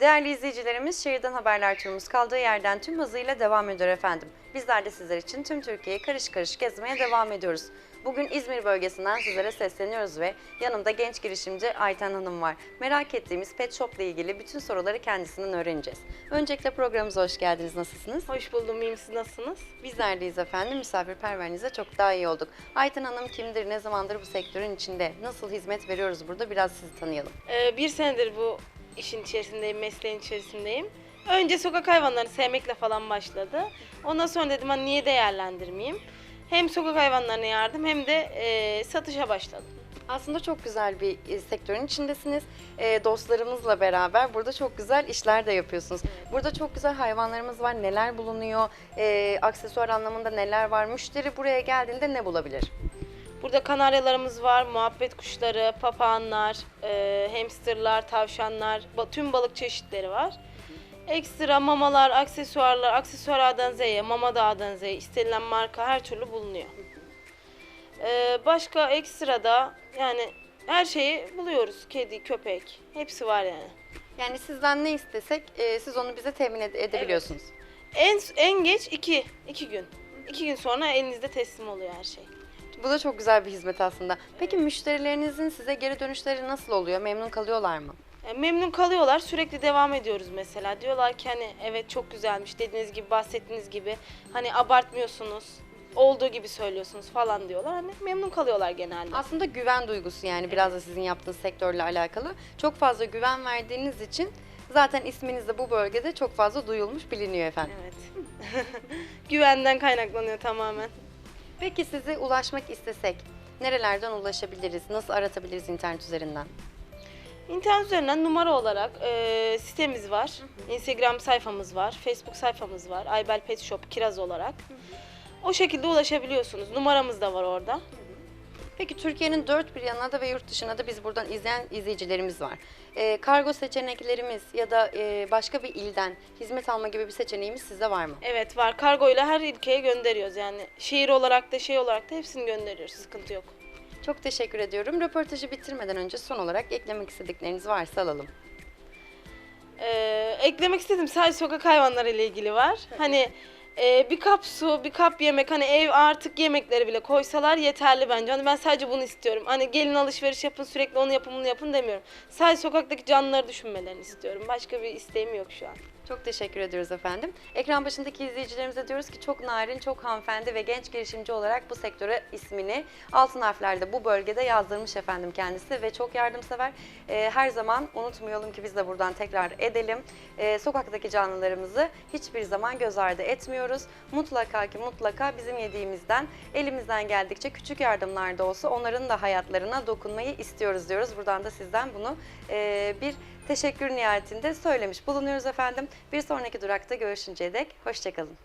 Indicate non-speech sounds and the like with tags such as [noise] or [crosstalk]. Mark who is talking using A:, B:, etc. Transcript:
A: Değerli izleyicilerimiz, şehirden haberler turumuz kaldığı yerden tüm hızıyla devam ediyor efendim. Bizler de sizler için tüm Türkiye'yi karış karış gezmeye devam ediyoruz. Bugün İzmir bölgesinden sizlere sesleniyoruz ve yanımda genç girişimci Ayten Hanım var. Merak ettiğimiz pet shop ile ilgili bütün soruları kendisinden öğreneceğiz. Öncelikle programımıza hoş geldiniz. Nasılsınız?
B: Hoş buldum, iyiyim. Siz nasılsınız?
A: Bizler deyiz efendim. Misafirperverliğinize çok daha iyi olduk. Ayten Hanım kimdir, ne zamandır bu sektörün içinde? Nasıl hizmet veriyoruz burada? Biraz sizi tanıyalım.
B: Ee, bir senedir bu işin içerisindeyim, mesleğin içerisindeyim. Önce sokak hayvanlarını sevmekle falan başladı. Ondan sonra dedim hani niye değerlendirmeyeyim. Hem sokak hayvanlarına yardım hem de e, satışa başladım.
A: Aslında çok güzel bir e, sektörün içindesiniz. E, dostlarımızla beraber burada çok güzel işler de yapıyorsunuz. Burada çok güzel hayvanlarımız var. Neler bulunuyor? E, aksesuar anlamında neler var? Müşteri buraya geldiğinde ne bulabilir?
B: Burada kanaryalarımız var, muhabbet kuşları, papağanlar, e, hamsterlar, tavşanlar, ba- tüm balık çeşitleri var. Ekstra mamalar, aksesuarlar, aksesuar A'dan Z'ye, mama da A'dan Z'ye, istenilen marka her türlü bulunuyor. E, başka ekstra da yani her şeyi buluyoruz. Kedi, köpek, hepsi var yani.
A: Yani sizden ne istesek e, siz onu bize temin ede- edebiliyorsunuz.
B: En en geç iki, iki gün. İki gün sonra elinizde teslim oluyor her şey.
A: Bu da çok güzel bir hizmet aslında. Peki müşterilerinizin size geri dönüşleri nasıl oluyor? Memnun kalıyorlar mı?
B: E, Memnun kalıyorlar. Sürekli devam ediyoruz mesela. Diyorlar ki hani evet çok güzelmiş dediğiniz gibi bahsettiğiniz gibi hani abartmıyorsunuz. Olduğu gibi söylüyorsunuz falan diyorlar. Hani memnun kalıyorlar genelde.
A: Aslında güven duygusu yani biraz da sizin yaptığınız sektörle alakalı. Çok fazla güven verdiğiniz için zaten isminiz de bu bölgede çok fazla duyulmuş biliniyor efendim.
B: Evet. [laughs] Güvenden kaynaklanıyor tamamen.
A: Peki size ulaşmak istesek nerelerden ulaşabiliriz? Nasıl aratabiliriz internet üzerinden?
B: İnternet üzerinden numara olarak e, sitemiz var. Instagram sayfamız var. Facebook sayfamız var. Aybel Pet Shop Kiraz olarak. O şekilde ulaşabiliyorsunuz. Numaramız da var orada.
A: Peki Türkiye'nin dört bir yanına da ve yurt dışına da biz buradan izleyen izleyicilerimiz var. Ee, kargo seçeneklerimiz ya da e, başka bir ilden hizmet alma gibi bir seçeneğimiz sizde var mı?
B: Evet var. Kargoyla her ülkeye gönderiyoruz yani. Şehir olarak da şey olarak da hepsini gönderiyoruz. Sıkıntı yok.
A: Çok teşekkür ediyorum. Röportajı bitirmeden önce son olarak eklemek istedikleriniz varsa alalım.
B: Ee, eklemek istedim sadece sokak hayvanları ile ilgili var. Hani e, bir kap su, bir kap yemek hani ev artık yemekleri bile koysalar yeterli bence. Hani ben sadece bunu istiyorum. Hani gelin alışveriş yapın sürekli onu yapın bunu yapın demiyorum. Sadece sokaktaki canlıları düşünmelerini istiyorum. Başka bir isteğim yok şu an.
A: Çok teşekkür ediyoruz efendim. Ekran başındaki izleyicilerimize diyoruz ki çok narin, çok hanımefendi ve genç girişimci olarak bu sektöre ismini altın harflerde bu bölgede yazdırmış efendim kendisi ve çok yardımsever. Ee, her zaman unutmayalım ki biz de buradan tekrar edelim. Ee, sokaktaki canlılarımızı hiçbir zaman göz ardı etmiyoruz. Mutlaka ki mutlaka bizim yediğimizden elimizden geldikçe küçük yardımlar da olsa onların da hayatlarına dokunmayı istiyoruz diyoruz. Buradan da sizden bunu e, bir teşekkür nihayetinde söylemiş bulunuyoruz efendim. Bir sonraki durakta görüşünceye dek hoşçakalın.